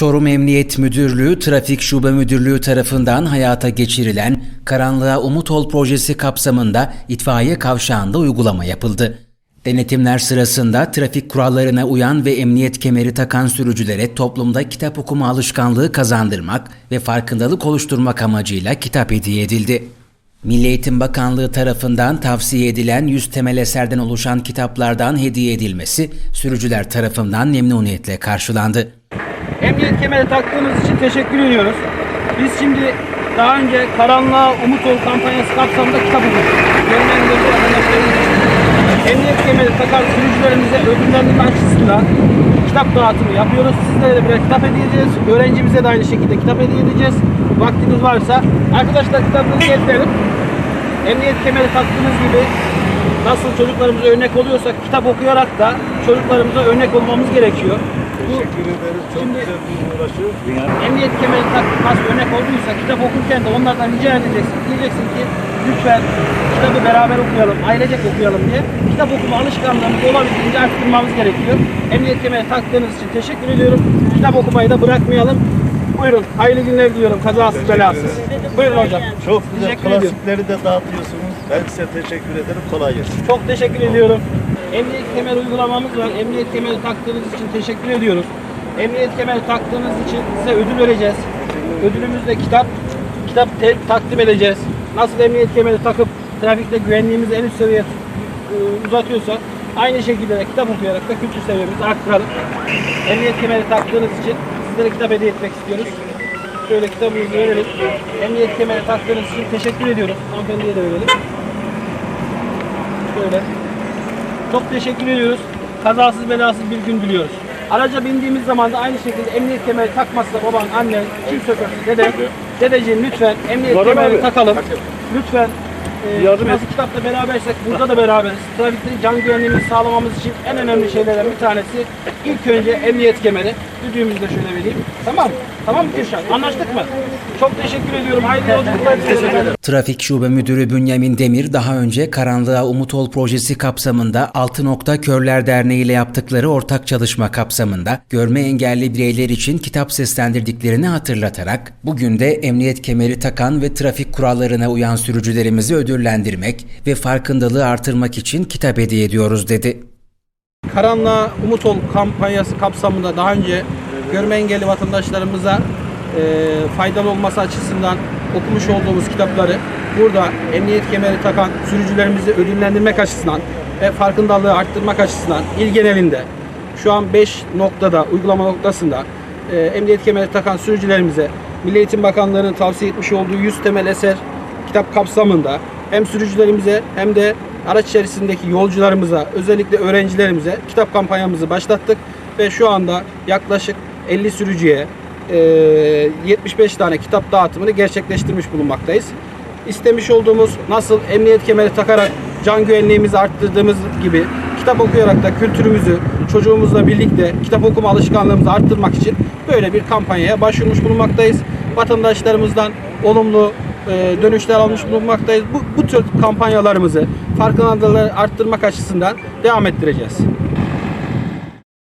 Çorum Emniyet Müdürlüğü Trafik Şube Müdürlüğü tarafından hayata geçirilen Karanlığa Umut Ol projesi kapsamında itfaiye kavşağında uygulama yapıldı. Denetimler sırasında trafik kurallarına uyan ve emniyet kemeri takan sürücülere toplumda kitap okuma alışkanlığı kazandırmak ve farkındalık oluşturmak amacıyla kitap hediye edildi. Milli Eğitim Bakanlığı tarafından tavsiye edilen 100 temel eserden oluşan kitaplardan hediye edilmesi sürücüler tarafından memnuniyetle karşılandı. Emniyet kemeri taktığınız için teşekkür ediyoruz. Biz şimdi daha önce Karanlığa Umut Ol kampanyası kapsamında kitap okuduk. Emniyet kemeri takan sürücülerimize ödüllendirme açısından kitap dağıtımı yapıyoruz. Sizlere de birer kitap hediye edeceğiz. Öğrencimize de aynı şekilde kitap hediye edeceğiz. Vaktiniz varsa arkadaşlar kitabınızı getirelim. Emniyet kemeri taktığınız gibi nasıl çocuklarımıza örnek oluyorsak kitap okuyarak da çocuklarımıza örnek olmamız gerekiyor. Teşekkür ederiz. Çok Şimdi- güzel bir uğraşı. Emniyet kemeri takıp nasıl örnek olduysa kitap okurken de onlardan rica edeceksin. Diyeceksin ki lütfen kitabı beraber okuyalım, ailecek okuyalım diye. Kitap okuma alışkanlığımızı olabildiğince arttırmamız gerekiyor. Emniyet kemeri taktığınız için teşekkür ediyorum. Kitap okumayı da bırakmayalım. Buyurun, hayırlı günler diliyorum. Kazasız belasız. Buyurun hocam. Çok güzel Teşekkür ediyorum. klasikleri de dağıtıyorsunuz. Ben size teşekkür ederim. Kolay gelsin. Çok teşekkür ediyorum. Emniyet kemeri uygulamamız var. Emniyet kemeri taktığınız için teşekkür ediyoruz. Emniyet kemeri taktığınız için size ödül vereceğiz. Ödülümüz de kitap. Kitap takdim edeceğiz. Nasıl emniyet kemeri takıp trafikte güvenliğimizi en üst seviyeye e, uzatıyorsak aynı şekilde de kitap okuyarak da kültür seviyemizi arttıralım. Emniyet kemeri taktığınız için sizlere kitap hediye etmek istiyoruz. Şöyle kitabımızı verelim. Emniyet kemeri taktığınız için teşekkür ediyoruz. Hanımefendiye de verelim. Şöyle. Çok teşekkür ediyoruz. Kazasız belasız bir gün diliyoruz. Araca bindiğimiz zaman da aynı şekilde emniyet kemeri takmazsa baban, annen, kim şoförsü, dede, dedeciğim lütfen emniyet Var kemeri abi. takalım. Lütfen e, Yardım nasıl kitapta berabersek burada da beraberiz. Trafikte can güvenliğimizi sağlamamız için en önemli şeylerden bir tanesi ilk önce emniyet kemeri. Düdüğümüzü de şöyle vereyim. Tamam mı? Tamam mı Kürşat? Anlaştık mı? Çok teşekkür ediyorum. Hayırlı yolculuklar diliyorum. Trafik Şube Müdürü Bünyamin Demir daha önce Karanlığa Umut Ol projesi kapsamında Altı Nokta Körler Derneği ile yaptıkları ortak çalışma kapsamında görme engelli bireyler için kitap seslendirdiklerini hatırlatarak bugün de emniyet kemeri takan ve trafik kurallarına uyan sürücülerimizi ödüllendirmek ve farkındalığı artırmak için kitap hediye ediyoruz dedi. Karanlığa Umut Ol kampanyası kapsamında daha önce görme engelli vatandaşlarımıza e, faydalı olması açısından okumuş olduğumuz kitapları burada emniyet kemeri takan sürücülerimizi ödüllendirmek açısından ve farkındalığı arttırmak açısından il genelinde şu an 5 noktada uygulama noktasında e, emniyet kemeri takan sürücülerimize Milli Eğitim Bakanlığı'nın tavsiye etmiş olduğu 100 temel eser kitap kapsamında hem sürücülerimize hem de araç içerisindeki yolcularımıza, özellikle öğrencilerimize kitap kampanyamızı başlattık ve şu anda yaklaşık 50 sürücüye e, 75 tane kitap dağıtımını gerçekleştirmiş bulunmaktayız. İstemiş olduğumuz nasıl emniyet kemeri takarak can güvenliğimizi arttırdığımız gibi kitap okuyarak da kültürümüzü çocuğumuzla birlikte kitap okuma alışkanlığımızı arttırmak için böyle bir kampanyaya başvurmuş bulunmaktayız. Vatandaşlarımızdan olumlu e, dönüşler almış bulunmaktayız. Bu, bu tür kampanyalarımızı farkındalığı arttırmak açısından devam ettireceğiz.